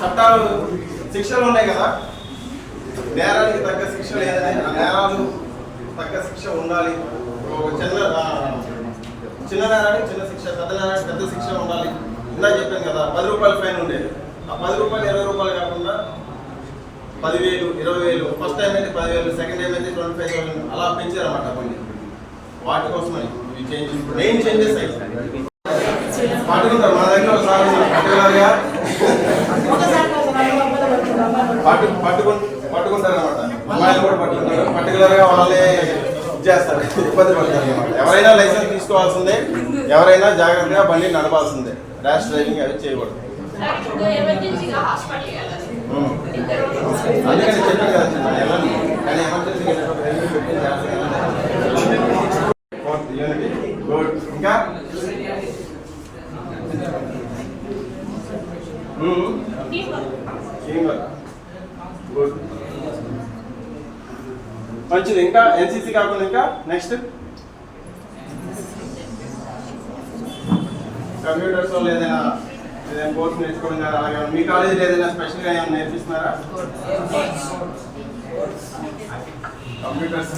చట్టాలు శిక్షలు ఉన్నాయి కదా. నేరానికి తగ్గ శిక్ష లేదని ఆ నేరాలు తగ్గ శిక్ష ఉండాలి. ఒక చిన్న చిన్న నేరానికి చిన్న శిక్ష పెద్ద నేరానికి పెద్ద శిక్ష ఉండాలి. ఇందా చెప్పాను కదా పది రూపాయల ఫైన్ ఉండేది. ఆ పది రూపాయలు ఇరవై రూపాయలు కాకుండా పదివేలు ఇరవై వేలు ఫస్ట్ టైం అయితే పదివేలు సెకండ్ టైం అయితే ట్వంటీ ఫైవ్ థౌసండ్ అలా పెంచారన్నమాట కొన్ని. వాటి కోసమని ఇవి చేంజ్ మెయిన్ చేంజెస్ అయ్యి పట్టుకుంటారు మా దగ్గర ఒకసారి పట్టుకున్నారుగా పట్టు పట్టుకు పట్టుకుంటారు అనమాట అమ్మాయిలు కూడా పట్టుకుంటారు. పర్టికులర్గా వాళ్ళే చేస్తారు. ఇబ్బంది పడతారు అనమాట ఎవరైనా లైసెన్స్ తీసుకోవాల్సిందే. ఎవరైనా జాగ్రత్తగా బండి నడపాల్సిందే. ర్యాష్ డ్రైవింగ్ అవి చేయకూడదు. అందుకని చెప్పాను కదా చిన్న వెళ్ళండి కానీ ఎమర్జెన్సీ గుడ్. ఇంకా. Team work. గుడ్ మంచిది. ఇంకా ఎన్సీసీ కాకుండా ఇంకా నెక్స్ట్ కంప్యూటర్స్లో ఏదైనా ఏదైనా కోర్స్ నేర్చుకోవడం కానీ అలాగే మీ కాలేజీలో ఏదైనా స్పెషల్గా ఏమైనా నేర్పిస్తున్నారా? కంప్యూటర్స్